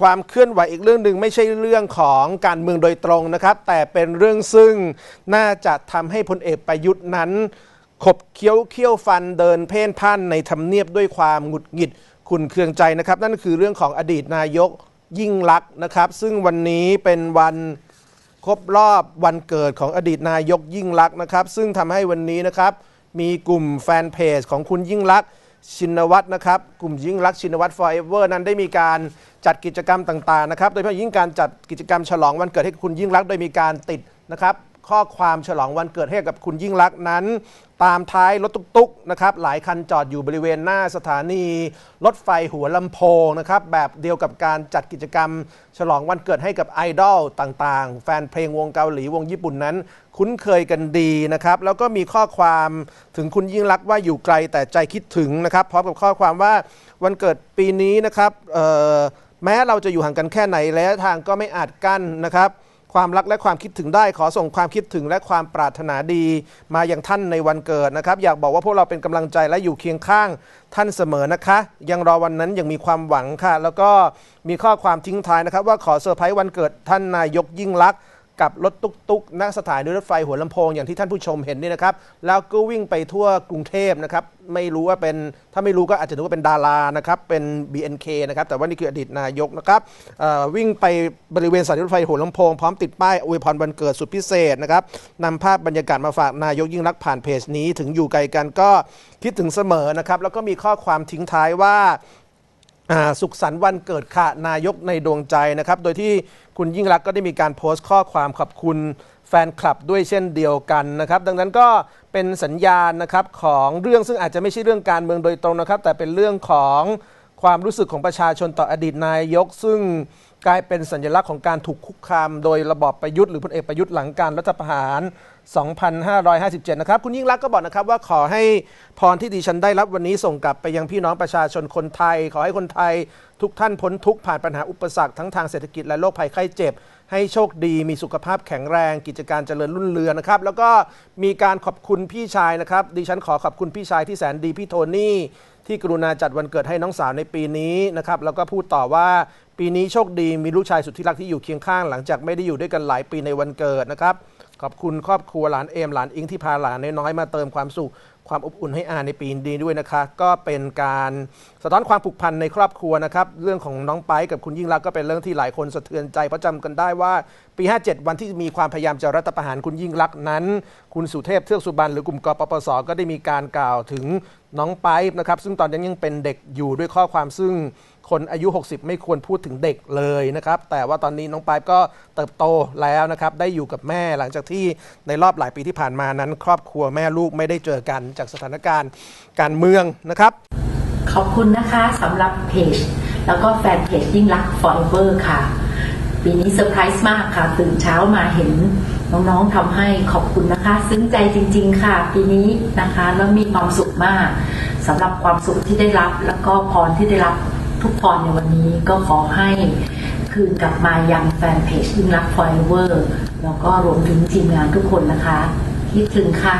ความเคลื่อนไหวอีกเรื่องหนึ่งไม่ใช่เรื่องของการเมืองโดยตรงนะครับ แต่เป็นเรื่องซึ่งน่าจะทำให้พลเอกประยุทธ์นั้น ขบเคี้ยวเคี้ยวฟันเดินเพ่นพ่านในทำเนียบด้วยความหงุดหงิดขุนเคืองใจนะครับ นั่นคือเรื่องของอดีตนายกยิ่งลักษณ์นะครับ ซึ่งวันนี้เป็นวันครบรอบวันเกิดของอดีตนายกยิ่งลักษณ์นะครับ ซึ่งทำให้วันนี้นะครับมีกลุ่มแฟนเพจของคุณยิ่งลักษณ์ ชินวัตรนะครับ กลุ่มยิ่งรักชินวัตร forever นั้นได้มีการจัดกิจกรรมต่างๆนะครับ โดยเฉพาะยิ่งการจัดกิจกรรมฉลองวันเกิดให้คุณยิ่งรักโดยมีการติดนะครับ ข้อความฉลองวันเกิดให้กับคุณยิ่งลักษณ์นั้น ตามท้ายรถตุ๊กๆนะครับหลายคันจอดอยู่บริเวณหน้าสถานี รถไฟหัวลำโพงนะครับแบบเดียวกับการจัดกิจกรรม ฉลองวันเกิดให้กับไอดอลต่างๆ แฟนเพลงวงเกาหลีวงญี่ปุ่นนั้น คุ้นเคยกันดีนะครับแล้วก็มีข้อความถึงคุณยิ่งลักษณ์ว่าอยู่ไกลแต่ใจคิดถึงนะครับพร้อมกับข้อความว่าวันเกิดปีนี้นะครับแม้เราจะอยู่ห่างกันแค่ไหนและทางก็ไม่อาจกั้นนะครับ ความรักและความคิดถึงได้ ขอส่งความคิดถึงและความปรารถนาดี มาอย่างท่านในวันเกิดนะครับ อยากบอกว่าพวกเราเป็นกำลังใจและอยู่เคียงข้างท่านเสมอนะคะ ยังรอวันนั้นยังมีความหวังค่ะ แล้วก็มีข้อความทิ้งท้ายนะครับ ว่าขอเซอร์ไพรส์วันเกิดท่านนายกยิ่งลักษณ์ กับรถตุ๊กๆนักสถานีรถไฟหัวลำโพงอย่างที่ท่านผู้ชมเห็นนี่นะครับ แล้วก็วิ่งไปทั่วกรุงเทพนะครับ ไม่รู้ว่าเป็นถ้าไม่รู้ก็อาจจะนึกว่าเป็นดารานะครับ เป็น BNK นะครับ แต่ว่านี่คืออดีตนายกนะครับวิ่งไปบริเวณสถานีรถไฟหัวลำโพงพร้อมติดป้ายอวยพรวันเกิดสุดพิเศษนะครับนำภาพบรรยากาศมาฝากนายกยิ่งรักผ่านเพจนี้ ถึงอยู่ไกลกันก็คิดถึงเสมอนะครับ แล้วก็มีข้อความทิ้งท้ายว่า สุขสันต์วันเกิดค่ะนายกในดวงใจนะครับ โดยที่คุณยิ่งรักก็ได้มีการโพสต์ข้อความขอบคุณแฟนคลับด้วยเช่นเดียวกันนะครับ ดังนั้นก็เป็นสัญญาณนะครับของเรื่องซึ่งอาจจะไม่ใช่เรื่องการเมืองโดยตรงนะครับ แต่เป็นเรื่องของ ความรู้สึกของประชาชนต่ออดีตนายก ซึ่งกลายเป็นสัญลักษณ์ของการถูกคุกคาม โดยระบอบประยุทธ์หรือพลเอกประยุทธ์หลังการรัฐประหาร 2557 นะครับ คุณยิ่งรักษณ์ก็บอกนะครับว่าขอให้พรที่ดิฉันได้รับวันนี้ส่งกลับไปยังพี่น้องประชาชนคนไทย ขอให้คนไทยทุกท่านพ้นทุกข์ผ่านปัญหาอุปสรรคทั้งทางเศรษฐกิจและโรคภัยไข้เจ็บ ให้โชคดีมีสุขภาพแข็งแรง กิจการเจริญรุ่งเรืองนะครับ แล้วก็มีการขอบคุณพี่ชายนะครับดิฉันขอขอบคุณพี่ชายที่แสนดีพี่โทนี่ ที่กรุณาจัดวันเกิดให้น้องสาวในปีนี้นะครับแล้วก็พูดต่อว่าปีนี้โชคดีมีลูกชายสุดที่รักที่อยู่เคียงข้าง หลังจากไม่ได้อยู่ด้วยกันหลายปีในวันเกิดนะครับขอบคุณครอบครัวหลานเอมหลานอิงที่พาหลานน้อยๆมาเติมความสุขความอบอุ่นให้อาในปีนี้ด้วยนะคะ ก็เป็นการสะท้อนความผูกพันในครอบครัวนะครับเรื่องของน้องไปกับคุณยิ่งรักก็เป็นเรื่องที่หลายคนสะเทือนใจเพราะจำกันได้ว่าปี 57 วันที่มีความพยายามจะรัฐประหารคุณยิ่งรักนั้น คุณสุเทพเทือกสุบรรณหรือกลุ่มกปปสก็ได้มีการกล่าวถึง น้องไปนะครับซึ่งตอนนั้นยังเป็นเด็กอยู่ด้วยข้อความซึ่งคนอายุ 60 ไม่ควรพูดถึงเด็กเลยนะครับ แต่ว่าตอนนี้น้องไปายก็เติบโตแล้วนะครับ ได้อยู่กับแม่หลังจากที่ในรอบหลายปีที่ผ่านมานั้น ครอบครัวแม่ลูกไม่ได้เจอกันจากสถานการณ์การเมืองนะครับ ขอบคุณนะคะสำหรับเพจ แล้วก็แฟนเพจยิ่งรัก forever ค่ะ ปีนี้เซอร์ไพรส์มากค่ะ ตื่นเช้ามาเห็น น้องๆทำให้ขอบคุณนะคะ ซึ้งใจจริง ๆ ค่ะ ปีนี้นะคะแล้วมีความสุขมากสำหรับความสุขที่ได้รับ แล้วก็พรที่ได้รับทุกพรในวันนี้ก็ขอให้คืนกลับมายังแฟนเพจยิ่งรักฟอยเวอร์แล้วก็รวมถึงทีมงานทุกคนนะคะคิดถึงค่ะ